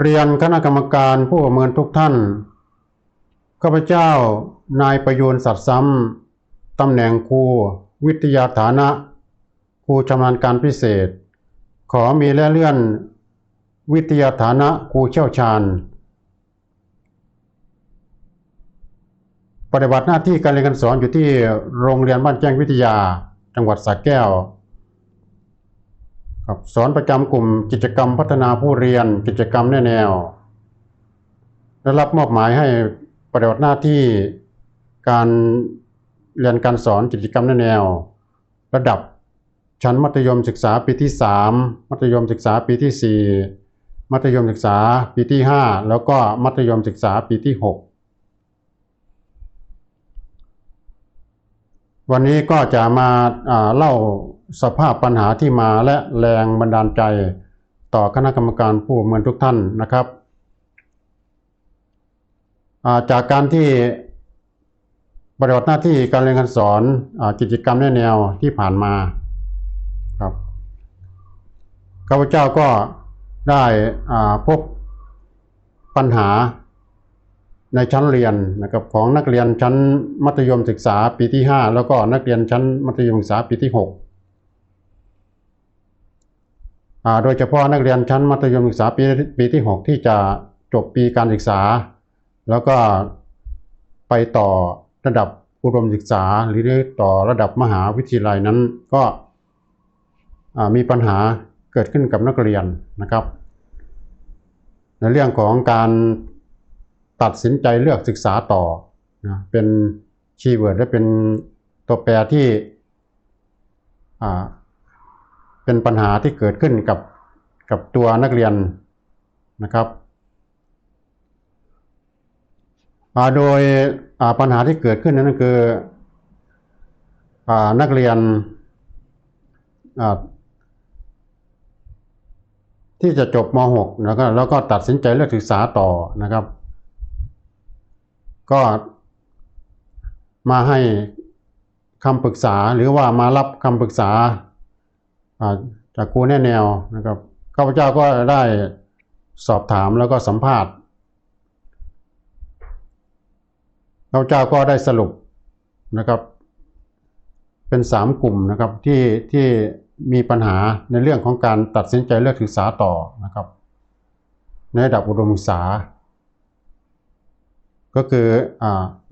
เรียนคณะกรรมการผู้ประเมินทุกท่าน ข้าพเจ้านายประยูนสัตย์ซ้ำตำแหน่งครูวิทยาฐานะครูชำนาญการพิเศษ ขอมีและเลื่อน วิทยาฐานะครูเชี่ยวชาญ ปฏิบัติหน้าที่การเรียนการสอนอยู่ที่โรงเรียนบ้านแจ้งวิทยา จังหวัดสระแก้ว ครับสอนประจำกลุ่มกิจกรรมพัฒนาผู้เรียนกิจกรรมแนแนวได้รับมอบหมายให้ปฏิบัติหน้าที่การเรียนการสอนกิจกรรมแนแนว ระดับชั้นมัธยมศึกษาปีที่ 3 มัธยมศึกษาปีที่ 4 มัธยมศึกษาปีที่ 5 แล้วก็มัธยมศึกษาปีที่ 6 วันนี้ก็จะมาาเล่าสภาพปัญหาที่มาและแรงบันดาลใจต่อคณะกรรมการผู้เมินทุกท่านนะครับาจากการที่ปฏิบัติหน้าที่การเรียนการสอนอกิจกรรมแนแนวที่ผ่านมาครับข้าพเจ้าก็ได้พบปัญหา ในชั้นเรียนนะครับของนักเรียนชั้นมัธยมศึกษาปีที่ 5 แล้วก็นักเรียนชั้นมัธยมศึกษาปีที่ 6 โดยเฉพาะนักเรียนชั้นมัธยมศึกษาปีปีที่ 6 ที่จะจบปีการศึกษา แล้วก็ไปต่อระดับอุดมศึกษาหรือต่อระดับมหาวิทยาลัยนั้นก็มีปัญหาเกิดขึ้นกับนักเรียนนะครับ ในเรื่องของการ ตัดสินใจเลือกศึกษาต่อนะเป็นคีย์เวิร์ดและเป็นตัวแปรที่เป็นปัญหาที่เกิดขึ้นกับกับตัวนักเรียนนะครับโดยปัญหาที่เกิดขึ้นนั้นก็คืออนักเรียนที่จะจบม .6 แล้วก็แล้วก็ตัดสินใจเลือกศึกษาต่อนะครับ ก็มาให้คำปรึกษาหรือว่ามารับคำปรึกษาจากครูแน่แนวนะครับข้าพเจ้าก็ได้สอบถามแล้วก็สัมภาษณ์ข้าพเจ้าก็ได้สรุปนะครับ เป็นสามกลุ่มนะครับที่ที่มีปัญหาในเรื่องของการตัดสินใจเลือกศึกษาต่อนะครับ ในระดับอุดมศึกษา ก็คืออ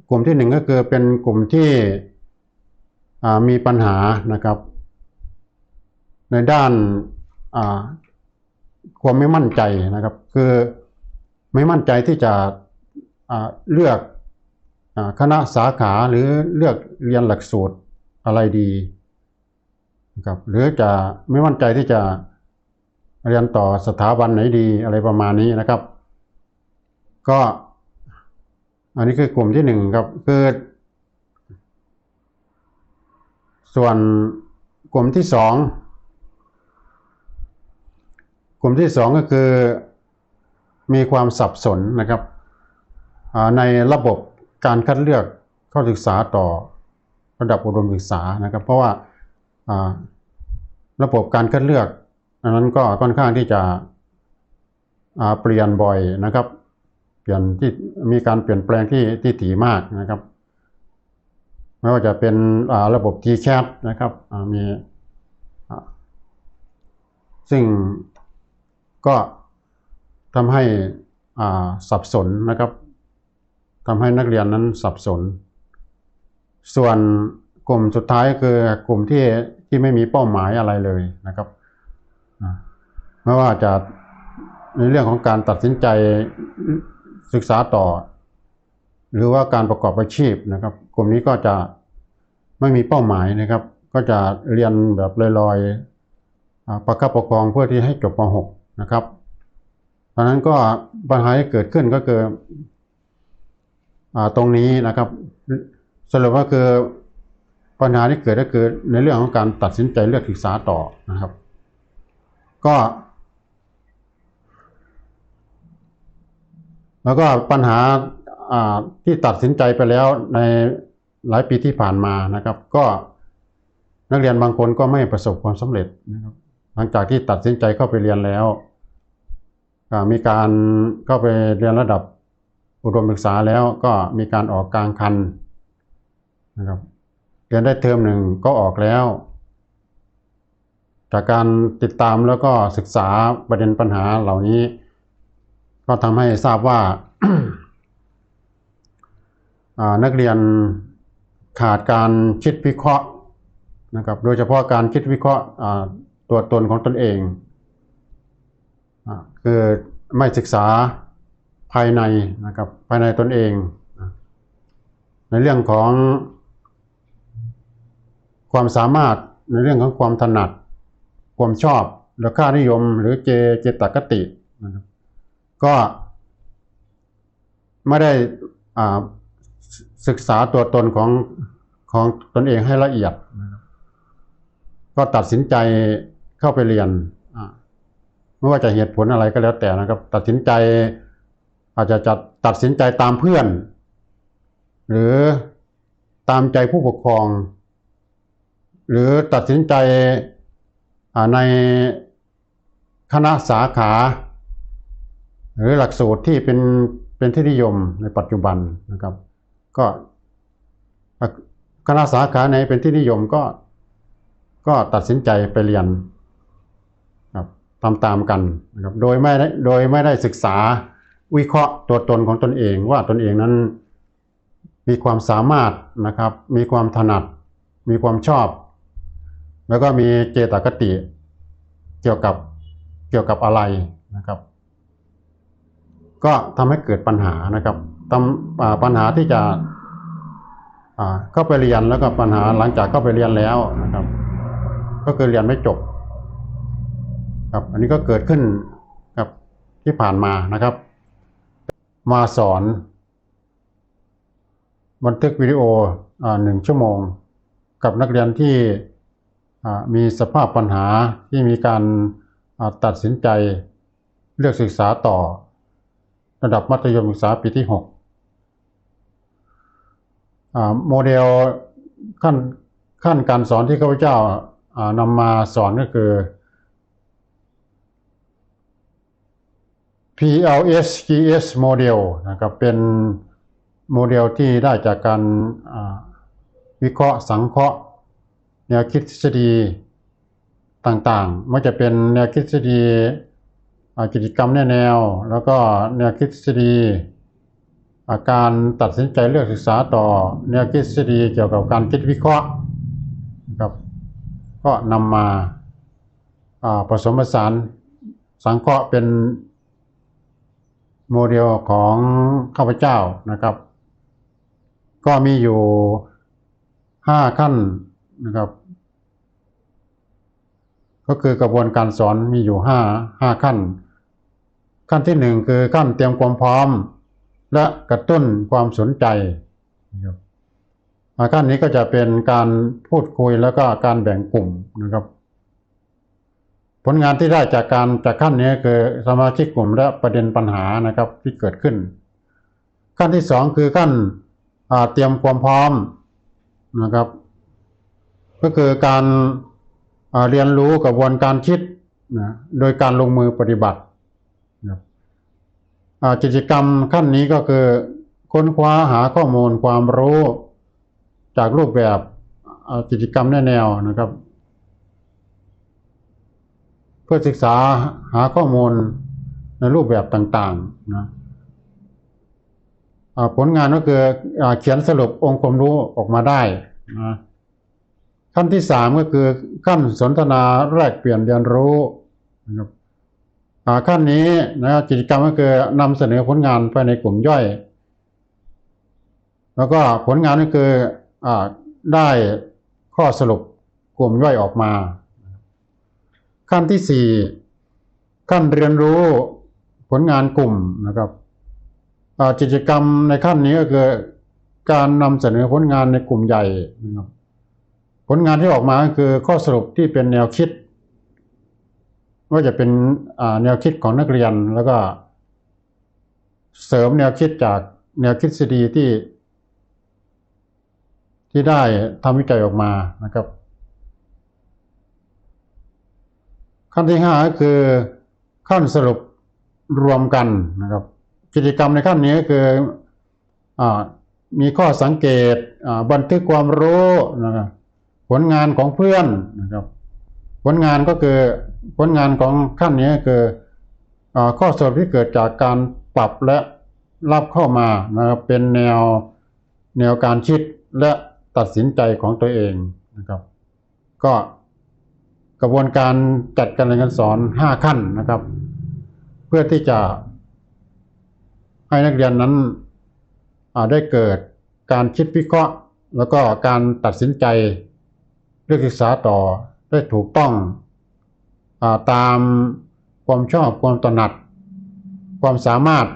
กลุ่มที่หนึ่งก็คือเป็นกลุ่มที่มีปัญหานะครับ ในด้านความไม่มั่นใจนะครับ คือไม่มั่นใจที่จะเลือกคณะสาขาหรือเลือกเรียนหลักสูตรอะไรดีนะครับหรือจะไม่มั่นใจที่จะเรียนต่อสถาบันไหนดีอะไรประมาณนี้นะครับ ก็ อันนี้คือกลุ่มที่หนึ่งครับคือส่วนกลุ่มที่สองกลุ่มที่สองก็คือมีความสับสนนะครับในระบบการคัดเลือกเข้าศึกษาต่อระดับอุดมศึกษานะครับ เพราะว่าระบบการคัดเลือกอันนั้นก็ค่อนข้างที่จะเปลี่ยนบ่อยนะครับ เปลี่ยนที่มีการเปลี่ยนแปลงที่ที่ถี่มากนะครับ ไม่ว่าจะเป็นระบบ t c h a t นะครับมีซึ่งก็ทำให้สับสนนะครับทำให้นักเรียนนั้นสับสน ส่วนกลุ่มสุดท้ายก็คือกลุ่มที่ที่ไม่มีเป้าหมายอะไรเลยนะครับไม่ว่าจะในเรื่องของการตัดสินใจ ศึกษาต่อ หรือว่าการประกอบอาชีพนะครับ กลุ่มนี้ก็จะไม่มีเป้าหมายนะครับ ก็จะเรียนแบบลอยๆประคับประคองเพื่อที่ให้จบม .6 นะครับเพราะนั้นก็ปัญหาที่เกิดขึ้นก็คืออตรงนี้นะครับสรุปก็คือปัญหาที่เกิดก็คือในเรื่องของการตัดสินใจเลือกศึกษาต่อนะครับ ก็ แล้วก็ปัญหาที่ตัดสินใจไปแล้วในหลายปีที่ผ่านมานะครับ ก็นักเรียนบางคนก็ไม่ประสบความสำเร็จนะครับ หลังจากที่ตัดสินใจเข้าไปเรียนแล้วมีการเข้าไปเรียนระดับอุดมศึกษาแล้วก็มีการออกกลางคันนะครับเรียนได้เทอมหนึ่งก็ออกแล้ว จากการติดตามแล้วก็ศึกษาประเด็นปัญหาเหล่านี้ ก็ทำให้ทราบว่านักเรียนขาดการคิดวิเคราะห์นะครับ โดยเฉพาะการคิดวิเคราะห์ตัวตนของตนเองอคือไม่ศึกษาภายในนะครับภายในตนเอง ในเรื่องของความสามารถในเรื่องของความถนัด ความชอบหรือค่านิยมหรือเจเจตคตินะครับ ก็ไม่ได้ศึกษาตัวตนของของตนเองให้ละเอียด ก็ตัดสินใจเข้าไปเรียนไม่ว่าจะเหตุผลอะไรก็แล้วแต่นะครับ ตัดสินใจอาจจะจัดตัดสินใจตามเพื่อน หรือตามใจผู้ปกครอง หรือตัดสินใจในคณะสาขา หรือหลักสูตรที่เป็นเป็นที่นิยมในปัจจุบันนะครับ ก็คณะสาขาไหนเป็นที่นิยมก็ก็ตัดสินใจไปเรียนครับตามตามกันนะครับโดยไม่ได้โดยไม่ได้ศึกษาวิเคราะห์ตัวตนของตนเองว่าตนเองนั้นมีความสามารถนะครับ มีความถนัด มีความชอบ แล้วก็มีเจตคติเกี่ยวกับเกี่ยวกับอะไรนะครับ ก็ทำให้เกิดปัญหานะครับทำปัญหาที่จะเข้าไปเรียนแล้วก็ปัญหาหลังจากเข้าไปเรียนแล้วนะครับ ก็คือเรียนไม่จบ ครับ อันนี้ก็เกิดขึ้นครับที่ผ่านมานะครับ มาสอน บันทึกวิดีโอหนึ่งชั่วโมง กับนักเรียนที่มีสภาพปัญหาที่มีการตัดสินใจเลือกศึกษาต่อ ระดับมัธยมศึกษาปีที่หกโมเดลขั้นขั้นการสอนที่ข้าพเจ้านำมาสอนก็คือ PLS GS โมเดลนะครับเป็นโมเดลที่ได้จากการวิเคราะห์สังเคราะห์แนวคิดทฤษฎีต่างๆ ไม่ว่าจะเป็นแนวคิดทฤษฎี กิจกรรมแนวแนว แล้วก็แนวคิดทฤษฎีอาการตัดสินใจเลือกศึกษาต่อ แนวคิดทฤษฎีเกี่ยวกับการคิดวิเคราะห์นะครับก็นำมาอ่าผสมผสานสังเคราะห์เป็นโมเดลของข้าพเจ้านะครับ ก็มีอยู่ห้าขั้นนะครับ ก็คือกระบวนการสอนมีอยู่ห้าห้าขั้น ขั้นที่หนึ่งคือขั้นเตรียมความพร้อม และกระตุ้นความสนใจอ่าขั้นนี้ก็จะเป็นการพูดคุยแล้วก็การแบ่งกลุ่มนะครับ ผลงานที่ได้จากการจากขั้นนี้คือสมาชิกกลุ่มและประเด็นปัญหานะครับที่เกิดขึ้น ขั้นที่สองคือขั้นอ่าเตรียมความพร้อมนะครับ ก็คือการอ่าเรียนรู้กระบวนการคิดนะโดยการลงมือปฏิบัติ กิจกรรมขั้นนี้ก็คือ ค้นคว้าหาข้อมูลความรู้จากรูปแบบกิจกรรมแนวแนวนะครับ เพื่อศึกษาหาข้อมูลในรูปแบบต่างๆนะผลงานก็คืออเขียนสรุปองค์ความรู้ออกมาได้นะขั้นที่สามก็คือขั้นสนทนาแลกเปลี่ยนเรียนรู้นะครับ ขั้นนี้นะครับกิจกรรมก็คือนำเสนอผลงานภายในกลุ่มย่อย แล้วก็ผลงานก็คืออ่าได้ข้อสรุปกลุ่มย่อยออกมา ขั้นที่สี่ขั้นเรียนรู้ผลงานกลุ่มนะครับกิจกรรมในขั้นนี้ก็คือการนำเสนอผลงานในกลุ่มใหญ่นะครับผลงานที่ออกมาก็คือข้อสรุปที่เป็นแนวคิด ว่าจะเป็นแนวคิดของนักเรียนแล้วก็เสริมแนวคิดจากแนวคิดทฤษฎีที่ ที่ได้ทำวิจัยออกมานะครับ ขั้นที่ห้าก็คือขั้นสรุปรวมกันนะครับ กิจกรรมในขั้นนี้ก็คืออมีข้อสังเกตบันทึกความรู้นะครับผลงานของเพื่อนนะครับ ผลงานก็คือผลงานของขั้นนี้คืออข้อสรุปที่เกิดจากการปรับและรับเข้ามานะครับเป็นแนวแนวการคิดและตัดสินใจของตัวเองนะครับ ก็กระบวนการจัดการเรียนการสอน 5 ขั้นนะครับ เพื่อที่จะให้นักเรียนนั้นได้เกิดการคิดวิเคราะห์ แล้วก็การตัดสินใจเลือกศึกษาต่อ ได้ถูกต้องอตามความชอบความตระหนัด ความสามารถ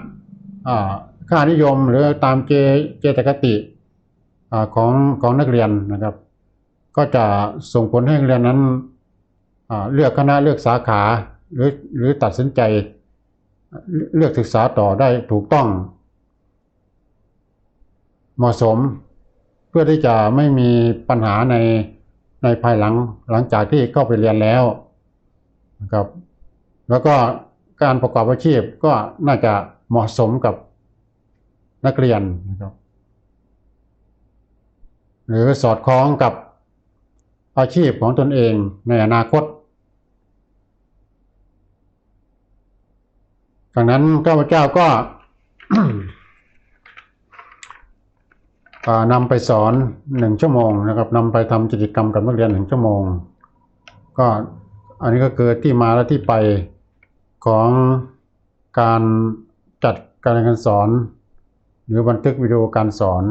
ค่านิยมหรือตามเจเจตคติอของของนักเรียนนะครับ ก็จะส่งผลให้นักเรียนนั้นเลือกคณะเลือกสาขาหรือหรือตัดสินใจเลือกศึกษาต่อได้ถูกต้อง เหมาะสมเพื่อที่จะไม่มีปัญหาใน ในภายหลังหลังจากที่เข้าไปเรียนแล้วนะครับ แล้วก็การประกอบอาชีพก็น่าจะเหมาะสมกับนักเรียนนะครับหรือสอดคล้องกับอาชีพของตนเองในอนาคตดังนั้นข้าพเจ้าก็ นำไปสอนหนึ่งชั่วโมงนะครับนำไปทำกิจกรรมกับนักเรียนหนึ่งชั่วโมง ก็อันนี้ก็คือที่มาและที่ไปของการจัดการเรียนการสอน หรือบันทึกวิดีโอการสอน